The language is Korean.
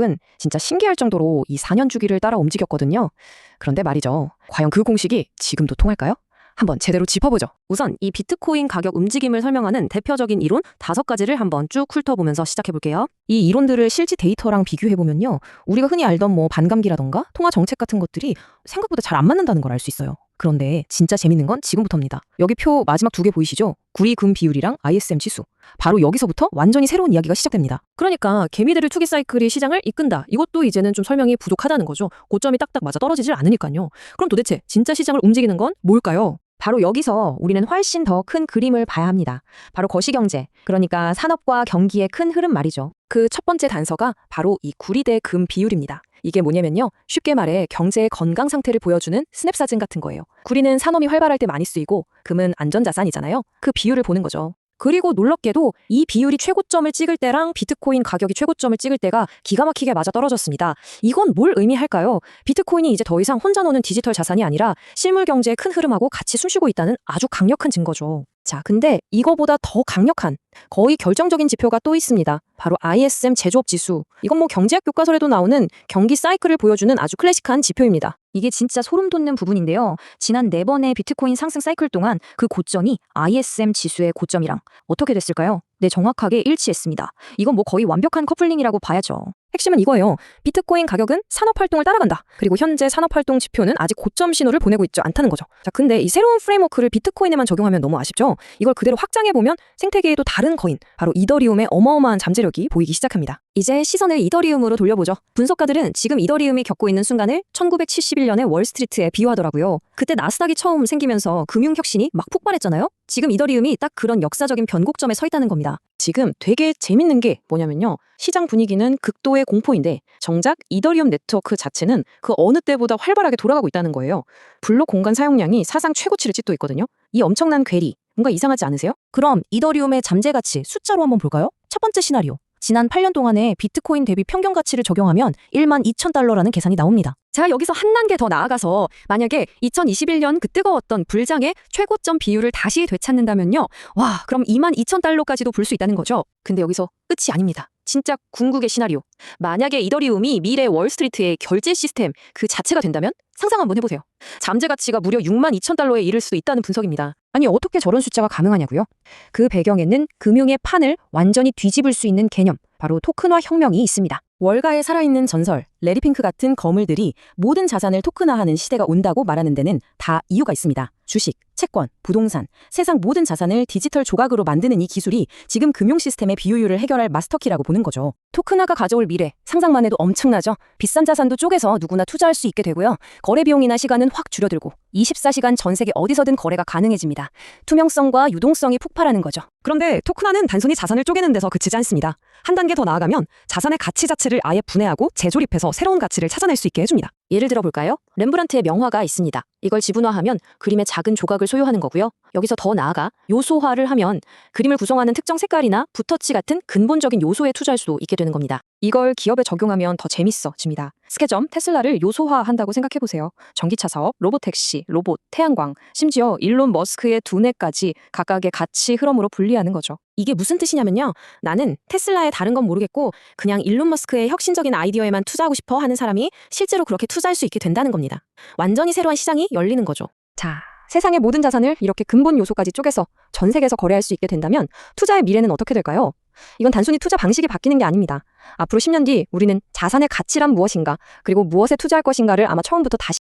은 진짜 신기할 정도로 이 4년 주기를 따라 움직였거든요. 그런데 말이죠. 과연 그 공식이 지금도 통할까요? 한번 제대로 짚어보죠. 우선 이 비트코인 가격 움직임을 설명하는 대표적인 이론 다섯 가지를 한번 쭉 훑어보면서 시작해 볼게요. 이 이론들을 실제 데이터랑 비교해보면요. 우리가 흔히 알던 뭐 반감기라던가 통화 정책 같은 것들이 생각보다 잘 안 맞는다는 걸 알 수 있어요. 그런데 진짜 재밌는 건 지금부터입니다. 여기 표 마지막 두 개 보이시죠? 구리 금 비율이랑 ISM 지수. 바로 여기서부터 완전히 새로운 이야기가 시작됩니다. 그러니까 개미들의 투기 사이클이 시장을 이끈다. 이것도 이제는 좀 설명이 부족하다는 거죠. 고점이 딱딱 맞아 떨어지질 않으니까요. 그럼 도대체 진짜 시장을 움직이는 건 뭘까요? 바로 여기서 우리는 훨씬 더 큰 그림을 봐야 합니다. 바로 거시경제, 그러니까 산업과 경기의 큰 흐름 말이죠. 그 첫 번째 단서가 바로 이 구리대 금 비율입니다. 이게 뭐냐면요. 쉽게 말해 경제의 건강 상태를 보여주는 스냅 사진 같은 거예요. 구리는 산업이 활발할 때 많이 쓰이고 금은 안전자산이잖아요. 그 비율을 보는 거죠. 그리고 놀랍게도 이 비율이 최고점을 찍을 때랑 비트코인 가격이 최고점을 찍을 때가 기가 막히게 맞아 떨어졌습니다. 이건 뭘 의미할까요? 비트코인이 이제 더 이상 혼자 노는 디지털 자산이 아니라 실물 경제의 큰 흐름하고 같이 숨쉬고 있다는 아주 강력한 증거죠. 자, 근데 이거보다 더 강력한 거의 결정적인 지표가 또 있습니다. 바로 ISM 제조업 지수. 이건 뭐 경제학 교과서에도 나오는 경기 사이클을 보여주는 아주 클래식한 지표입니다. 이게 진짜 소름 돋는 부분인데요. 지난 네 번의 비트코인 상승 사이클 동안 그 고점이 ISM 지수의 고점이랑 어떻게 됐을까요? 네, 정확하게 일치했습니다. 이건 뭐 거의 완벽한 커플링이라고 봐야죠. 핵심은 이거예요. 비트코인 가격은 산업 활동을 따라간다. 그리고 현재 산업 활동 지표는 아직 고점 신호를 보내고 있지 않다는 거죠. 자, 근데 이 새로운 프레임워크를 비트코인에만 적용하면 너무 아쉽죠? 이걸 그대로 확장해 보면 생태계에도 다른 거인, 바로 이더리움의 어마어마한 잠재력이 보이기 시작합니다. 이제 시선을 이더리움으로 돌려보죠. 분석가들은 지금 이더리움이 겪고 있는 순간을 1971년의 월스트리트에 비유하더라고요. 그때 나스닥이 처음 생기면서 금융혁신이 막 폭발했잖아요? 지금 이더리움이 딱 그런 역사적인 변곡점에 서 있다는 겁니다. 지금 되게 재밌는 게 뭐냐면요. 시장 분위기는 극도의 공포인데 정작 이더리움 네트워크 자체는 그 어느 때보다 활발하게 돌아가고 있다는 거예요. 블록 공간 사용량이 사상 최고치를 찍고 있거든요. 이 엄청난 괴리, 뭔가 이상하지 않으세요? 그럼 이더리움의 잠재 가치 숫자로 한번 볼까요? 첫 번째 시나리오. 지난 8년 동안의 비트코인 대비 평균 가치를 적용하면 1만 2천 달러라는 계산이 나옵니다. 제가 여기서 한 단계 더 나아가서 만약에 2021년 그 뜨거웠던 불장의 최고점 비율을 다시 되찾는다면요. 와, 그럼 2만 2천 달러까지도 볼 수 있다는 거죠. 근데 여기서 끝이 아닙니다. 진짜 궁극의 시나리오. 만약에 이더리움이 미래 월스트리트의 결제 시스템 그 자체가 된다면 상상 한번 해보세요. 잠재 가치가 무려 6만 2천 달러에 이를 수도 있다는 분석입니다. 아니 어떻게 저런 숫자가 가능하냐고요? 그 배경에는 금융의 판을 완전히 뒤집을 수 있는 개념, 바로 토큰화 혁명이 있습니다. 월가에 살아있는 전설, 레리핑크 같은 거물들이 모든 자산을 토큰화하는 시대가 온다고 말하는 데는 다 이유가 있습니다. 주식, 채권, 부동산, 세상 모든 자산을 디지털 조각으로 만드는 이 기술이 지금 금융 시스템의 비효율을 해결할 마스터키라고 보는 거죠. 토큰화가 가져올 미래, 상상만 해도 엄청나죠? 비싼 자산도 쪼개서 누구나 투자할 수 있게 되고요. 거래 비용이나 시간은 확 줄어들고 24시간 전 세계 어디서든 거래가 가능해집니다. 투명성과 유동성이 폭발하는 거죠. 그런데 토큰화는 단순히 자산을 쪼개는 데서 그치지 않습니다. 한 단계 더 나아가면 자산의 가치 자체를 아예 분해하고 재조립해서 새로운 가치를 찾아낼 수 있게 해줍니다. 예를 들어 볼까요? 렘브란트의 명화가 있습니다. 이걸 지분화하면 그림의 작은 조각을 소유하는 거고요. 여기서 더 나아가 요소화를 하면 그림을 구성하는 특정 색깔이나 붓터치 같은 근본적인 요소에 투자할 수도 있게 되는 겁니다. 이걸 기업에 적용하면 더 재밌어집니다. 스케점, 테슬라를 요소화한다고 생각해보세요. 전기차 사업, 로보택시, 로봇, 태양광, 심지어 일론 머스크의 두뇌까지 각각의 가치 흐름으로 분리하는 거죠. 이게 무슨 뜻이냐면요. 나는 테슬라의 다른 건 모르겠고 그냥 일론 머스크의 혁신적인 아이디어에만 투자하고 싶어 하는 사람이 실제로 그렇게 투자할 수 있게 된다는 겁니다. 완전히 새로운 시장이 열리는 거죠. 자, 세상의 모든 자산을 이렇게 근본 요소까지 쪼개서 전 세계에서 거래할 수 있게 된다면 투자의 미래는 어떻게 될까요? 이건 단순히 투자 방식이 바뀌는 게 아닙니다. 앞으로 10년 뒤 우리는 자산의 가치란 무엇인가, 그리고 무엇에 투자할 것인가를 아마 처음부터 다시